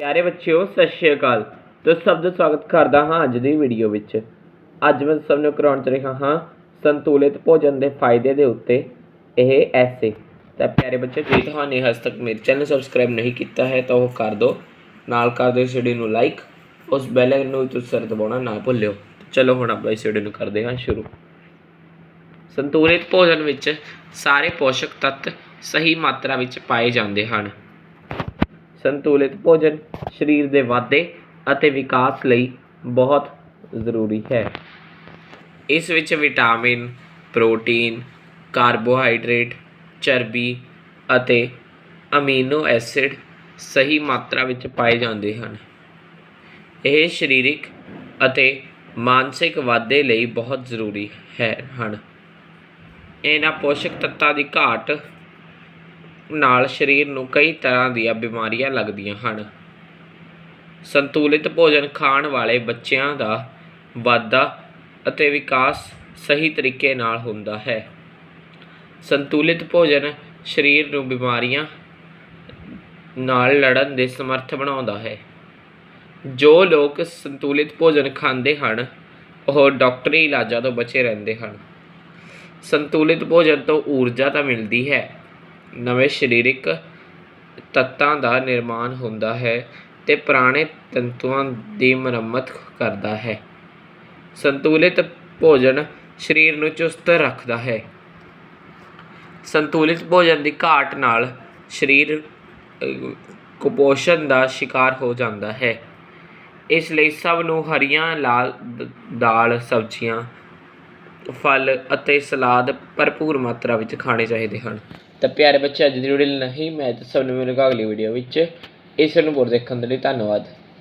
ਪਿਆਰੇ ਬੱਚਿਓ, ਸਤਿ ਸ਼੍ਰੀ ਅਕਾਲ। ਤੁਸੀਂ ਸਭ ਦਾ ਸਵਾਗਤ ਕਰਦਾ ਹਾਂ ਅੱਜ ਦੀ ਵੀਡੀਓ ਵਿੱਚ। ਅੱਜ ਮੈਂ ਸਭ ਨੂੰ ਕਰਾਉਣ ਚ ਰਿਹਾ ਹਾਂ ਸੰਤੁਲਿਤ ਭੋਜਨ ਦੇ ਫਾਇਦੇ ਦੇ ਉੱਤੇ ਇਹ ਐਸੇ। ਤਾਂ ਪਿਆਰੇ ਬੱਚੇ ਜੇ ਤੁਹਾਨੂੰ ਹਜੇ ਤੱਕ ਮੇਰੇ ਚੈਨਲ ਸਬਸਕ੍ਰਾਈਬ ਨਹੀਂ ਕੀਤਾ ਹੈ, ਤਾਂ ਉਹ ਕਰ ਦਿਓ ਨਾਲ ਕਰ ਦਿਓ ਇਸ ਵੀਡੀਓ ਨੂੰ ਲਾਈਕ। ਉਸ ਬੈਲ ਆਈਕਨ ਨੂੰ ਤੁਸੀਂ ਸਰ ਦਬਾਉਣਾ ਨਾ ਭੁੱਲਿਓ। ਚਲੋ ਹੁਣ ਆਪਾਂ ਇਸ ਵੀਡੀਓ ਨੂੰ ਕਰਦੇ ਹਾਂ ਸ਼ੁਰੂ। ਸੰਤੁਲਿਤ ਭੋਜਨ ਵਿੱਚ ਸਾਰੇ ਪੋਸ਼ਕ ਤੱਤ ਸਹੀ ਮਾਤਰਾ ਵਿੱਚ ਪਾਏ ਜਾਂਦੇ ਹਨ। ਸੰਤੁਲਿਤ ਭੋਜਨ ਸਰੀਰ ਦੇ ਵਾਧੇ ਅਤੇ ਵਿਕਾਸ ਲਈ ਬਹੁਤ ਜ਼ਰੂਰੀ ਹੈ। ਇਸ ਵਿੱਚ ਵਿਟਾਮਿਨ, ਪ੍ਰੋਟੀਨ, ਕਾਰਬੋਹਾਈਡਰੇਟ, ਚਰਬੀ ਅਤੇ ਅਮੀਨੋ ਐਸਿਡ ਸਹੀ ਮਾਤਰਾ ਵਿੱਚ ਪਾਏ ਜਾਂਦੇ ਹਨ। ਇਹ ਸਰੀਰਕ ਅਤੇ ਮਾਨਸਿਕ ਵਾਧੇ ਲਈ ਬਹੁਤ ਜ਼ਰੂਰੀ ਹੈ ਹਨ। ਇਹਨਾਂ ਪੋਸ਼ਕ ਤੱਤਾਂ ਦੀ ਘਾਟ ਨਾਲ ਸਰੀਰ ਨੂੰ ਕਈ ਤਰ੍ਹਾਂ ਦੀਆਂ ਬਿਮਾਰੀਆਂ ਲੱਗਦੀਆਂ ਹਨ। ਸੰਤੁਲਿਤ ਭੋਜਨ ਖਾਣ ਵਾਲੇ ਬੱਚਿਆਂ ਦਾ ਵਾਧਾ ਅਤੇ ਵਿਕਾਸ ਸਹੀ ਤਰੀਕੇ ਨਾਲ ਹੁੰਦਾ ਹੈ। ਸੰਤੁਲਿਤ ਭੋਜਨ ਸਰੀਰ ਨੂੰ ਬਿਮਾਰੀਆਂ ਨਾਲ ਲੜਨ ਦੇ ਸਮਰੱਥ ਬਣਾਉਂਦਾ ਹੈ। ਜੋ ਲੋਕ ਸੰਤੁਲਿਤ ਭੋਜਨ ਖਾਂਦੇ ਹਨ, ਉਹ ਡਾਕਟਰੀ ਇਲਾਜਾਂ ਤੋਂ ਬਚੇ ਰਹਿੰਦੇ ਹਨ। ਸੰਤੁਲਿਤ ਭੋਜਨ ਤੋਂ ਊਰਜਾ ਤਾਂ ਮਿਲਦੀ ਹੈ ਨਵੇਂ ਸਰੀਰਕ ਤੱਤਾਂ ਦਾ ਨਿਰਮਾਣ ਹੁੰਦਾ ਹੈ ਤੇ ਪੁਰਾਣੇ ਤੰਤੂਆਂ ਦੀ ਮੁਰੰਮਤ ਕਰਦਾ ਹੈ। ਸੰਤੁਲਿਤ ਭੋਜਨ ਸਰੀਰ ਨੂੰ ਚੁਸਤ ਰੱਖਦਾ ਹੈ। ਸੰਤੁਲਿਤ ਭੋਜਨ ਦੀ ਘਾਟ ਨਾਲ ਸਰੀਰ ਕੁਪੋਸ਼ਣ ਦਾ ਸ਼ਿਕਾਰ ਹੋ ਜਾਂਦਾ ਹੈ। ਇਸ ਲਈ ਸਭ ਨੂੰ ਹਰੀਆਂ, ਲਾਲ ਦਾਲ, ਸਬਜ਼ੀਆਂ ਫਲ ਅਤੇ ਸਲਾਦ ਭਰਪੂਰ ਮਾਤਰਾ ਵਿੱਚ ਖਾਣੇ ਚਾਹੀਦੇ ਹਨ। ਤਾਂ ਪਿਆਰੇ ਬੱਚੇ, ਅੱਜ ਦੀ ਵੀਡੀਓ ਨਹੀਂ ਮੈਂ ਤਾਂ ਸਭ ਨੂੰ ਮਿਲੂੰਗਾ ਅਗਲੀ ਵੀਡੀਓ ਵਿੱਚ। ਇਸ ਨੂੰ ਹੋਰ ਦੇਖਣ ਦੇ ਲਈ ਧੰਨਵਾਦ।